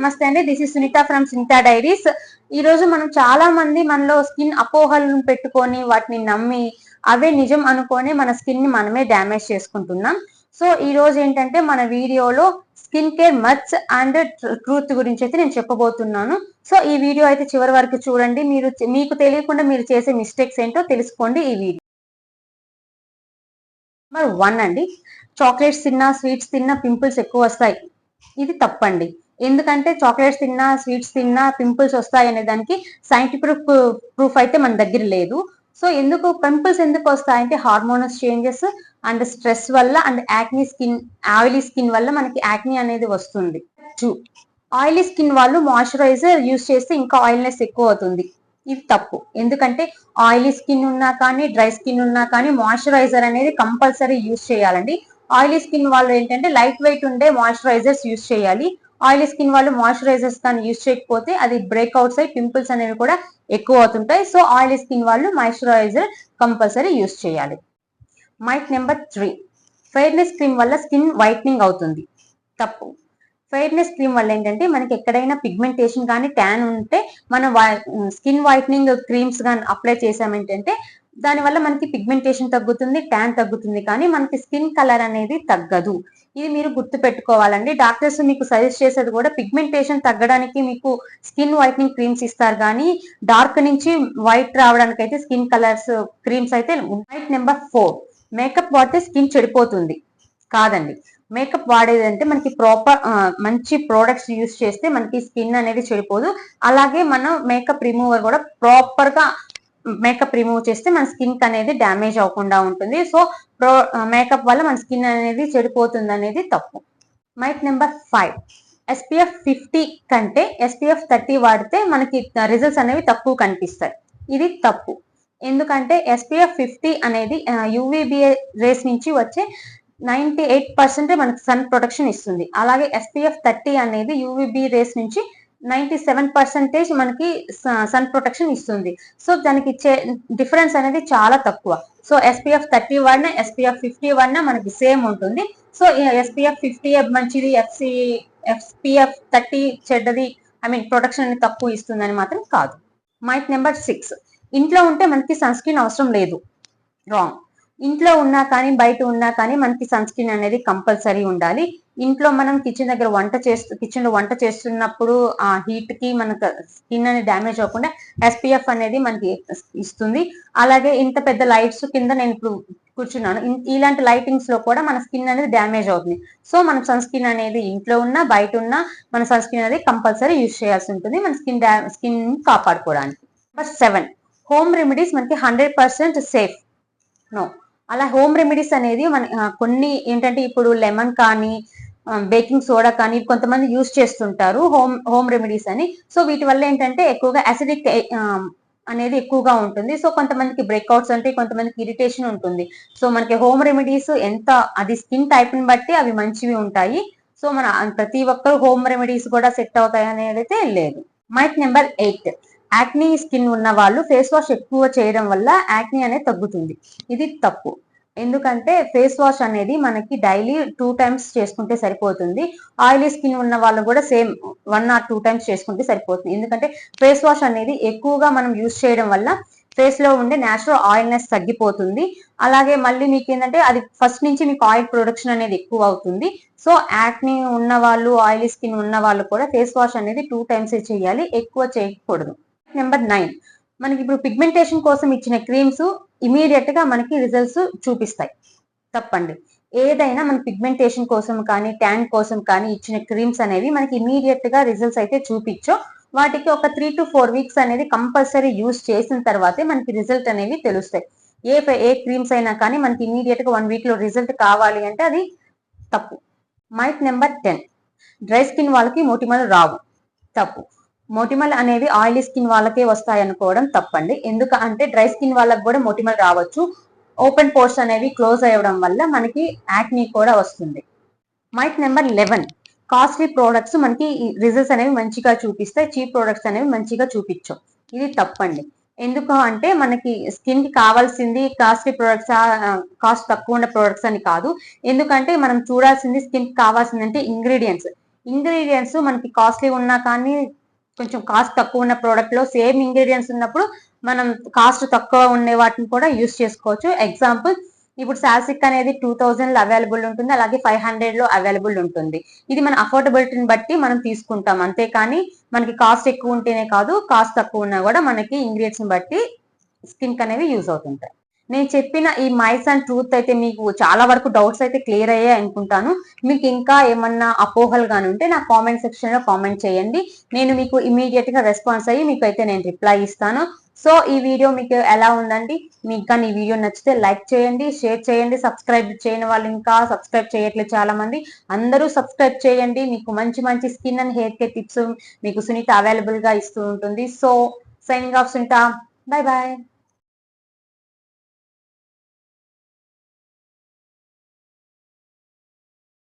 నమస్తే అండి. This is Sunitha from Sunitha diaries ఈ రోజు మనం చాలా మంది మనలో స్కిన్ అపోహలను పెట్టుకొని వాటిని నమ్మి అవే నిజం అనుకొని మన స్కిన్ని మనమే డ్యామేజ్ చేసుకుంటున్నాం. సో ఈ రోజు ఏంటంటే మన వీడియోలో skin care myth and truth గురించి అయితే నేను చెప్పబోతున్నాను. సో ఈ వీడియో అయితే చివరి వరకు చూడండి. మీరు మీకు తెలియకుండా మీరు చేసే మిస్టేక్స్ ఏంటో తెలుసుకోండి ఈ వీడియో. మరి వన్ అండి. చాక్లెట్స్ తిన్నా స్వీట్స్ తిన్నా పింపుల్స్ ఎక్కువ వస్తాయి. ఇది తప్పండి. ఎందుకంటే చాక్లెట్స్ తిన్నా స్వీట్స్ తిన్నా పింపుల్స్ వస్తాయి అనే దానికి సైంటిఫిక్ ప్రూఫ్ అయితే మన దగ్గర లేదు. సో ఎందుకు పింపుల్స్ ఎందుకు వస్తాయంటే హార్మోనస్ చేంజెస్ అండ్ స్ట్రెస్ వల్ల and acne skin oily skin వల్ల మనకి యాక్నీ అనేది వస్తుంది. టూ ఆయిలీ స్కిన్ వాళ్ళు మాయిశ్చరైజర్ యూస్ చేస్తే ఇంకా ఆయిల్నెస్ ఎక్కువ అవుతుంది. ఇది తప్పు. ఎందుకంటే ఆయిలీ స్కిన్ ఉన్నా కానీ డ్రై స్కిన్ ఉన్నా కానీ మాయిశ్చరైజర్ అనేది కంపల్సరీ యూస్ చేయాలండి. ఆయిలీ స్కిన్ వాళ్ళు ఏంటంటే లైట్ వెయిట్ ఉండే మాయిశ్చరైజర్స్ యూస్ చేయాలి. ఆయిలీ స్కిన్ వాళ్ళు మాయిశ్చరైజర్స్ కానీ యూస్ చేయకపోతే అది బ్రేక్అవుట్స్ అయి పింపుల్స్ అనేవి కూడా ఎక్కువ అవుతుంటాయి. సో ఆయిలీ స్కిన్ వాళ్ళు మాయిశ్చరైజర్ కంపల్సరీ యూజ్ చేయాలి. Myth number three fairness cream వల్ల స్కిన్ వైట్నింగ్ అవుతుంది. తప్పు. ఫెయిర్నెస్ క్రీమ్ వల్ల ఏంటంటే మనకి ఎక్కడైనా పిగ్మెంటేషన్ కానీ ట్యాన్ ఉంటే మనం స్కిన్ వైట్నింగ్ క్రీమ్స్ కానీ అప్లై చేసామేంటంటే దానివల్ల మనకి పిగ్మెంటేషన్ తగ్గుతుంది ట్యాన్ తగ్గుతుంది. కానీ మనకి స్కిన్ కలర్ అనేది తగ్గదు. ఇది మీరు గుర్తు పెట్టుకోవాలండి డాక్టర్స్ మీకు సజెస్ట్ చేసేది కూడా పిగ్మెంటేషన్ తగ్గడానికి మీకు స్కిన్ వైట్నింగ్ క్రీమ్స్ ఇస్తారు. కానీ డార్క్ నుంచి వైట్ రావడానికి అయితే స్కిన్ కలర్స్ క్రీమ్స్ అయితే వైట్ నెంబర్ ఫోర్ మేకప్ వాడితే స్కిన్ చెడిపోతుంది. కాదండి. మేకప్ వాడేది అంటే మనకి ప్రాపర్ మంచి ప్రోడక్ట్స్ యూస్ చేస్తే మనకి స్కిన్ అనేది చెడిపోదు. అలాగే మనం మేకప్ రిమూవర్ కూడా ప్రాపర్గా మేకప్ రిమూవ్ చేస్తే మన స్కిన్ అనేది డ్యామేజ్ అవ్వకుండా ఉంటుంది. సో ప్రో మేకప్ వల్ల మన స్కిన్ అనేది చెడిపోతుంది అనేది తప్పు. Myth number five SPF fifty కంటే ఎస్పీఎఫ్ థర్టీ వాడితే మనకి రిజల్ట్స్ అనేవి తక్కువ కనిపిస్తాయి. ఇది తప్పు. ఎందుకంటే ఎస్పీఎఫ్ ఫిఫ్టీ అనేది యూవీబీఏ రేస్ నుంచి వచ్చే నైంటీ ఎయిట్ పర్సెంటే మనకి సన్ ప్రొటెక్షన్ ఇస్తుంది. అలాగే ఎస్పీఎఫ్ థర్టీ అనేది యూవీబీ రేస్ నుంచి నైన్టీ సెవెన్ పర్సెంటేజ్ మనకి సన్ ప్రొటెక్షన్ ఇస్తుంది. సో దానికి ఇచ్చే డిఫరెన్స్ అనేది చాలా తక్కువ. So SPF thirty one SPF fifty one మనకి సేమ్ ఉంటుంది. సో ఎస్పీఎఫ్ ఫిఫ్టీ మంచిది ఎఫ్సి ఎస్పీఎఫ్ థర్టీ చెడ్డది ఐ మీన్ ప్రొటెక్షన్ అనేది తక్కువ ఇస్తుందని మాత్రం కాదు. మైక్ నెంబర్ సిక్స్ ఇంట్లో ఉంటే మనకి సన్ స్క్రీన్ అవసరం లేదు. రాంగ్ ఇంట్లో ఉన్నా కానీ బయట ఉన్నా కానీ మనకి సన్ స్క్రీన్ అనేది కంపల్సరీ ఉండాలి. ఇంట్లో మనం కిచెన్ దగ్గర వంట చేస్తూ కిచెన్లో వంట చేస్తున్నప్పుడు ఆ హీట్కి మనకు స్కిన్ అనేది డ్యామేజ్ అవ్వకుండా ఎస్పీఎఫ్ అనేది మనకి ఇస్తుంది. అలాగే ఇంత పెద్ద లైట్స్ కింద నేను ఇప్పుడు కూర్చున్నాను. ఇలాంటి లైటింగ్స్లో కూడా మన స్కిన్ అనేది డ్యామేజ్ అవుతుంది. సో మన సన్ స్కిన్ అనేది ఇంట్లో ఉన్నా బయట ఉన్నా మన సన్ స్కిన్ అనేది కంపల్సరీ యూజ్ చేయాల్సి ఉంటుంది మన స్కిన్ స్కిన్ కాపాడుకోవడానికి. నెంబర్ సెవెన్ హోమ్ రెమెడీస్ మనకి హండ్రెడ్ పర్సెంట్ సేఫ్ నో అలా హోమ్ రెమెడీస్ అనేది మన కొన్ని ఏంటంటే ఇప్పుడు లెమన్ కానీ బేకింగ్ సోడా కానీ కొంతమంది యూజ్ చేస్తుంటారు హోమ్ హోమ్ రెమెడీస్ అని. సో వీటి వల్ల ఏంటంటే ఎక్కువగా అసిడిక్ అనేది ఎక్కువగా ఉంటుంది. సో కొంతమందికి బ్రేక్అవుట్స్ అంటే కొంతమందికి ఇరిటేషన్ ఉంటుంది. సో మనకి హోమ్ రెమెడీస్ ఎంత అది స్కిన్ టైప్ని బట్టి అవి మంచివి ఉంటాయి. సో మన ప్రతి ఒక్కరు హోమ్ రెమెడీస్ కూడా సెట్ అవుతాయి అనేది అయితే లేదు. Myth number eight acne skin ఉన్న వాళ్ళు ఫేస్ వాష్ ఎక్కువ చేయడం వల్ల యాక్నీ అనేది తగ్గుతుంది. ఇది తప్పు. ఎందుకంటే ఫేస్ వాష్ అనేది మనకి డైలీ టూ టైమ్స్ చేసుకుంటే సరిపోతుంది. ఆయిలీ స్కిన్ ఉన్న వాళ్ళు కూడా same one or two times చేసుకుంటే సరిపోతుంది. ఎందుకంటే ఫేస్ వాష్ అనేది ఎక్కువగా మనం యూజ్ చేయడం వల్ల ఫేస్లో ఉండే నేచురల్ ఆయిల్నెస్ తగ్గిపోతుంది. అలాగే మళ్ళీ మీకు ఏంటంటే అది ఫస్ట్ నుంచి మీకు ఆయిల్ ప్రొడక్షన్ అనేది ఎక్కువ అవుతుంది. సో యాక్ని ఉన్న వాళ్ళు ఆయిలీ స్కిన్ ఉన్న వాళ్ళు కూడా ఫేస్ వాష్ అనేది టూ టైమ్స్ చేయాలి. ఎక్కువ చేయకూడదు. Number nine. మనకి ఇప్పుడు పిగ్మెంటేషన్ కోసం ఇచ్చిన క్రీమ్స్ ఇమీడియట్గా మనకి రిజల్ట్స్ చూపిస్తాయి. తప్పండి. ఏదైనా మన పిగ్మెంటేషన్ కోసం కానీ ట్యాన్ కోసం కానీ ఇచ్చిన క్రీమ్స్ అనేవి మనకి ఇమీడియట్గా రిజల్ట్స్ అయితే చూపించో వాటికి ఒక త్రీ టు ఫోర్ వీక్స్ అనేది కంపల్సరీ యూజ్ చేసిన తర్వాతే మనకి రిజల్ట్ అనేవి తెలుస్తాయి. ఏ ఏ క్రీమ్స్ అయినా కానీ మనకి ఇమీడియట్గా వన్ వీక్లో రిజల్ట్ కావాలి అంటే అది తప్పు. Myth number ten dry skin వాళ్ళకి మొటిమలు రావు. తప్పు. మోటిమల్ అనేవి ఆయిలీ స్కిన్ వాళ్ళకే వస్తాయి అనుకోవడం తప్పండి. ఎందుకు అంటే డ్రై స్కిన్ వాళ్ళకి కూడా మోటిమల్ రావచ్చు. ఓపెన్ పోర్స్ అనేవి క్లోజ్ అవ్వడం వల్ల మనకి యాక్ని కూడా వస్తుంది. Myth number eleven. Costly products మనకి రిజల్ట్స్ అనేవి మంచిగా చూపిస్తాయి. చీప్ ప్రోడక్ట్స్ అనేవి మంచిగా చూపించవు. ఇది తప్పండి. ఎందుకు అంటే మనకి స్కిన్కి కావాల్సింది కాస్ట్లీ ప్రొడక్ట్స్ కాస్ట్ తక్కువ ఉన్న ప్రొడక్ట్స్ అని కాదు. ఎందుకంటే మనం చూడాల్సింది స్కిన్కి కావాల్సింది అంటే ఇంగ్రీడియంట్స్. ఇంగ్రీడియంట్స్ మనకి కాస్ట్లీ ఉన్నా కానీ కొంచెం కాస్ట్ తక్కువ ఉన్న ప్రోడక్ట్లో సేమ్ ఇంగ్రీడియంట్స్ ఉన్నప్పుడు మనం కాస్ట్ తక్కువ ఉండే వాటిని కూడా యూస్ చేసుకోవచ్చు. ఎగ్జాంపుల్ ఇప్పుడు సాసిక్ అనేది టూ థౌజండ్లో అవైలబుల్ ఉంటుంది అలాగే ఫైవ్ హండ్రెడ్లో అవైలబుల్ ఉంటుంది. ఇది మన అఫోర్డబిలిటీని బట్టి మనం తీసుకుంటాం. అంతేకాని మనకి కాస్ట్ ఎక్కువ ఉంటేనే కాదు కాస్ట్ తక్కువ ఉన్నా కూడా మనకి ఇంగ్రీడియంట్స్ బట్టి స్కిన్ అనేవి యూజ్ అవుతుంటాయి. నేను చెప్పిన ఈ మైస్ అండ్ ట్రూత్ అయితే మీకు చాలా వరకు డౌట్స్ అయితే క్లియర్ అయ్యాయి అనుకుంటాను. మీకు ఇంకా ఏమన్నా అపోహలు కానీ ఉంటే నా కామెంట్ సెక్షన్లో కామెంట్ చేయండి. నేను మీకు ఇమీడియట్గా రెస్పాన్స్ అయ్యి మీకు అయితే నేను రిప్లై ఇస్తాను. సో ఈ వీడియో మీకు ఎలా ఉందండి? మీకు కానీ ఈ వీడియో నచ్చితే లైక్ చేయండి షేర్ చేయండి సబ్స్క్రైబ్ చేయని వాళ్ళు ఇంకా సబ్స్క్రైబ్ చేయట్లేదు చాలా మంది. అందరూ సబ్స్క్రైబ్ చేయండి. మీకు మంచి మంచి skin and hair care tips మీకు సునీత అవైలబుల్గా ఇస్తూ ఉంటుంది. So signing off Sunitha. Bye bye